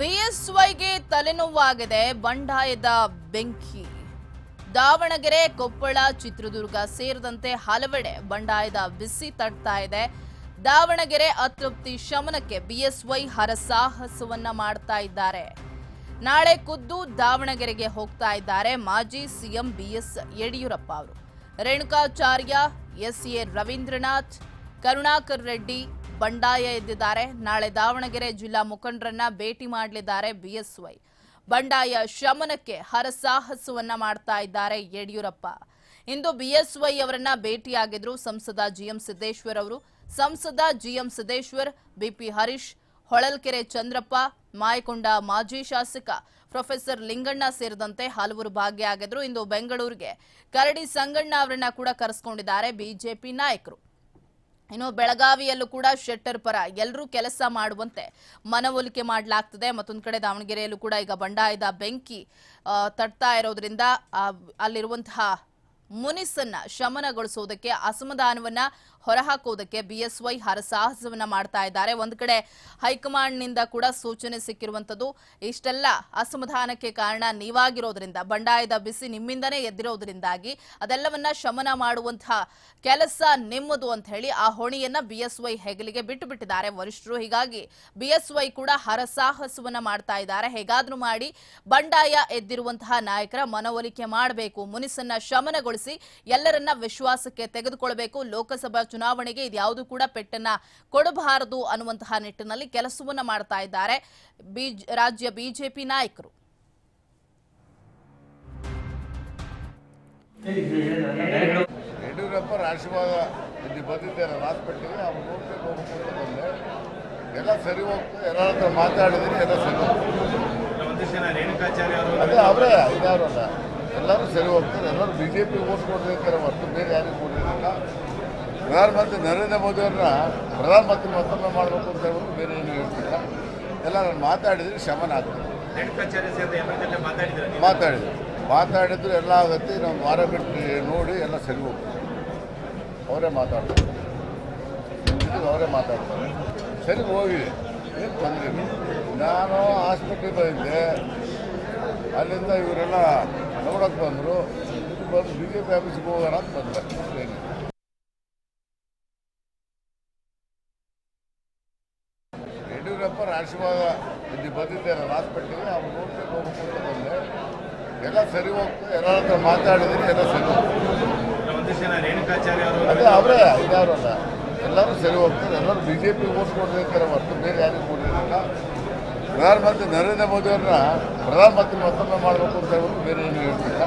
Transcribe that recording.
ಬಿಎಸ್ವೈಗೆ ತಲೆನೋವಾಗಿದೆ ಬಂಡಾಯದ ಬೆಂಕಿ. ದಾವಣಗೆರೆ, ಕೊಪ್ಪಳ, ಚಿತ್ರದುರ್ಗ ಸೇರಿದಂತೆ ಹಲವೆಡೆ ಬಂಡಾಯದ ಬಿಸಿ ತಡ್ತಾ ಇದೆ. ದಾವಣಗೆರೆ ಅತೃಪ್ತಿ ಶಮನಕ್ಕೆ ಬಿಎಸ್ವೈ ಹರಸಾಹಸವನ್ನ ಮಾಡ್ತಾ ಇದ್ದಾರೆ. ನಾಳೆ ಖುದ್ದು ದಾವಣಗೆರೆಗೆ ಹೋಗ್ತಾ ಇದ್ದಾರೆ ಮಾಜಿ ಸಿಎಂ ಬಿಎಸ್ ಯಡಿಯೂರಪ್ಪ ಅವರು. ರೇಣುಕಾಚಾರ್ಯ ಎಸ್ ಎ ರವೀಂದ್ರನಾಥ್, ಕರುಣಾಕರ್ ರೆಡ್ಡಿ ಬಂಡಾಯ ಎದ್ದಿದ್ದಾರೆ. ನಾಳೆ ದಾವಣಗೆರೆ ಜಿಲ್ಲಾ ಮುಖಂಡರನ್ನ ಭೇಟಿ ಮಾಡಲಿದ್ದಾರೆ ಬಿಎಸ್ವೈ. ಬಂಡಾಯ ಶಮನಕ್ಕೆ ಹರಸಾಹಸವನ್ನ ಮಾಡ್ತಾ ಇದ್ದಾರೆ ಯಡಿಯೂರಪ್ಪ. ಇಂದು ಬಿಎಸ್ವೈ ಅವರನ್ನ ಭೇಟಿಯಾಗಿದ್ರು ಸಂಸದ ಜಿಎಂ ಸಿದ್ದೇಶ್ವರ್ ಅವರು. ಸಂಸದ ಜಿಎಂ ಸಿದ್ದೇಶ್ವರ್, ಬಿಪಿ ಹರೀಶ್, ಹೊಳಲ್ಕೆರೆ ಚಂದ್ರಪ್ಪ, ಮಾಯಕೊಂಡ ಮಾಜಿ ಶಾಸಕ ಪ್ರೊಫೆಸರ್ ಲಿಂಗಣ್ಣ ಸೇರಿದಂತೆ ಹಲವರು ಭಾಗಿಯಾಗಿದ್ರು. ಇಂದು ಬೆಂಗಳೂರಿಗೆ ಕರಡಿ ಸಂಗಣ್ಣ ಅವರನ್ನ ಕೂಡ ಕರೆಸ್ಕೊಂಡಿದ್ದಾರೆ ಬಿಜೆಪಿ ನಾಯಕರು. ಇನ್ನು ಬೆಳಗಾವಿಯಲ್ಲೂ ಕೂಡ ಶೆಟ್ಟರ್ ಪರ ಎಲ್ಲರೂ ಕೆಲಸ ಮಾಡುವಂತೆ ಮನವೊಲಿಕೆ ಮಾಡಲಾಗ್ತದೆ. ಮತ್ತೊಂದು ಕಡೆ ದಾವಣಗೆರೆಯಲ್ಲೂ ಕೂಡ ಈಗ ಬಂಡಾಯದ ಬೆಂಕಿ ತಡ್ತಾ ಇರೋದ್ರಿಂದ ಅಲ್ಲಿರುವಂತಹ ಮುನಿಸನ್ನ ಶಮನಗೊಳಿಸುವುದಕ್ಕೆ ಅಸಮಾಧಾನವನ್ನ ಹೊರಹಾಕುವುದಕ್ಕೆ ಬಿಎಸ್ವೈ ಹರಸಾಹಸವನ್ನ ಮಾಡ್ತಾ ಇದ್ದಾರೆ. ಒಂದು ಕಡೆ ಹೈಕಮಾಂಡ್ನಿಂದ ಕೂಡ ಸೂಚನೆ ಸಿಕ್ಕಿರುವಂತದ್ದು ಇಷ್ಟೆಲ್ಲ ಅಸಮಾಧಾನಕ್ಕೆ ಕಾರಣ ನೀವಾಗಿರೋದ್ರಿಂದ, ಬಂಡಾಯದ ಬಿಸಿ ನಿಮ್ಮಿಂದನೇ ಎದ್ದಿರೋದ್ರಿಂದಾಗಿ ಅದೆಲ್ಲವನ್ನ ಶಮನ ಮಾಡುವಂತಹ ಕೆಲಸ ನಿಮ್ಮದು ಅಂತ ಹೇಳಿ ಆ ಹೊಣೆಯನ್ನ ಬಿಎಸ್ವೈ ಹೆಗಲಿಗೆ ಬಿಟ್ಟು ಬಿಟ್ಟಿದ್ದಾರೆ ವರಿಷ್ಠರು ಹೀಗಾಗಿ ಬಿಎಸ್ವೈ ಕೂಡ ಹರಸಾಹಸವನ್ನ ಮಾಡ್ತಾ ಇದ್ದಾರೆ. ಹೇಗಾದ್ರೂ ಮಾಡಿ ಬಂಡಾಯ ಎದ್ದಿರುವಂತಹ ನಾಯಕರ ಮನವೊಲಿಕೆ ಮಾಡಬೇಕು. ಮುನಿಸನ್ನ ಶಮನಗೊಳಿಸಿ ಎಲ್ಲರನ್ನ ವಿಶ್ವಾಸಕ್ಕೆ ತೆಗೆದುಕೊಳ್ಬೇಕು. ಲೋಕಸಭಾ ಚುನಾವಣೆಗೆ ಇದ್ಯಾವುದು ಕೂಡ ಪೆಟ್ಟನ್ನ ಕೊಡಬಾರದು ಅನ್ನುವಂತಹ ನಿಟ್ಟಿನಲ್ಲಿ ಕೆಲಸವನ್ನ ಮಾಡ್ತಾ ಇದ್ದಾರೆ ರಾಜ್ಯ ಬಿಜೆಪಿ ನಾಯಕರು. ಯಡಿಯೂರಪ್ಪ ಆಶೀರ್ವಾದ ಇಲ್ಲಿ ಬಂದಿದ್ದೇನೆ ಹಾಸ್ಪಿಟ್ಲಿಗೆ ಅವ್ರು ನೋಡ್ಬೇಕು ಹೋಗ್ಬೇಕು ಬಂದೆ. ಎಲ್ಲ ಸರಿ ಹೋಗ್ತದೆ ಎಲ್ಲರ ಹತ್ರ ಮಾತಾಡಿದ್ದೀನಿ ಎಲ್ಲ ಸರಿ ಹೋಗ್ತದೆ ಅದೇ ಅವರೇ ಇದ್ಯಾರು ಅಲ್ಲ. ಎಲ್ಲರೂ ಸರಿ ಹೋಗ್ತಾರೆ ಎಲ್ಲರೂ ಬಿ ಜೆ ಪಿ ಓಟ್ ಕೊಡ್ತಾರೆ ಹೊರತು ಬೇರೆ ಯಾರಿಗೂ ಕೊಡಲಿಲ್ಲ ಪ್ರಧಾನಮಂತ್ರಿ ನರೇಂದ್ರ ಮೋದಿ ಅವ್ರನ್ನ ಪ್ರಧಾನಮಂತ್ರಿ ಮತ್ತೊಮ್ಮೆ ಮಾಡಬೇಕು ಅಂತ ಹೇಳ್ಬಿಟ್ಟು ಬೇರೆ ಏನು ಹೇಳ್ತಿಲ್ಲ. ಎಲ್ಲ ನಾನು ಮಾತಾಡಿದ್ರೆ ಶಮನ ಆಗ್ತದೆ. ಮಾತಾಡಿದ್ರೆ ಮಾತಾಡಿದ್ರು. ಎಲ್ಲ ಆಗುತ್ತೆ ನಾವು ವಾರ ಬಿಟ್ಟು ನೋಡಿ ಎಲ್ಲ ಸರಿ ಹೋಗ್ತೀವಿ ಅವರೇ ಮಾತಾಡ್ತಾರೆ. ಅವರೇ ಮಾತಾಡ್ತಾರೆ. ಸರಿ ಹೋಗಿದೆ ಏನು ತೊಂದರೆ ನಾನು ಆಸ್ಪತ್ರೆಗೆ ಬಂದಿದ್ದೆ ಅಲ್ಲಿಂದ ಇವರೆಲ್ಲ ನೋಡೋಕೆ ಬಂದರು. ಬಂದು ಬಿ ಜೆ ಪಿ ಆಫೀಸ್ಗೆ ಹೋಗೋಣ ಅಂತ ಬಂದೆ. ಯಡಿಯೂರಪ್ಪ ಆಶೀರ್ವಾದ ಇಲ್ಲಿ ಬಂದಿದ್ದೇನೆ ಹಾಸ್ಪಿಟ್ಲಿಗೆ ಅವ್ರು ನೋಡ್ಬೇಕು ಹೋಗ್ಬೇಕು ಅಂತ ಬಂದೆ. ಎಲ್ಲ ಸರಿ ಹೋಗ್ತು. ಎಲ್ಲರ ಹತ್ರ ಮಾತಾಡಿದ್ದೀನಿ ಎಲ್ಲ ಸರಿ ಹೋಗ್ತಾರೆ ಅವರು ಅದೇ ಅವರೇ ಇದಾರಲ್ಲ ಎಲ್ಲರೂ ಸರಿ ಹೋಗ್ತಾರೆ. ಎಲ್ಲರೂ ಬಿ ಜೆ ಪಿ ಓಟ್ ಕೊಡ್ತಿರ್ತಾರೆ ಹೊರತು ಬೇರೆ ಯಾರಿಗೂ ಕೊಡಲಿಲ್ಲ. ಪ್ರಧಾನಮಂತ್ರಿ ನರೇಂದ್ರ ಮೋದಿಯವರನ್ನ ಪ್ರಧಾನಮಂತ್ರಿ ಮತ್ತೊಮ್ಮೆ ಮಾಡಬೇಕು ಅಂತ ಹೇಳ್ಬಿಟ್ಟು ಬೇರೆ ಏನು ಹೇಳ್ತಿಲ್ಲ.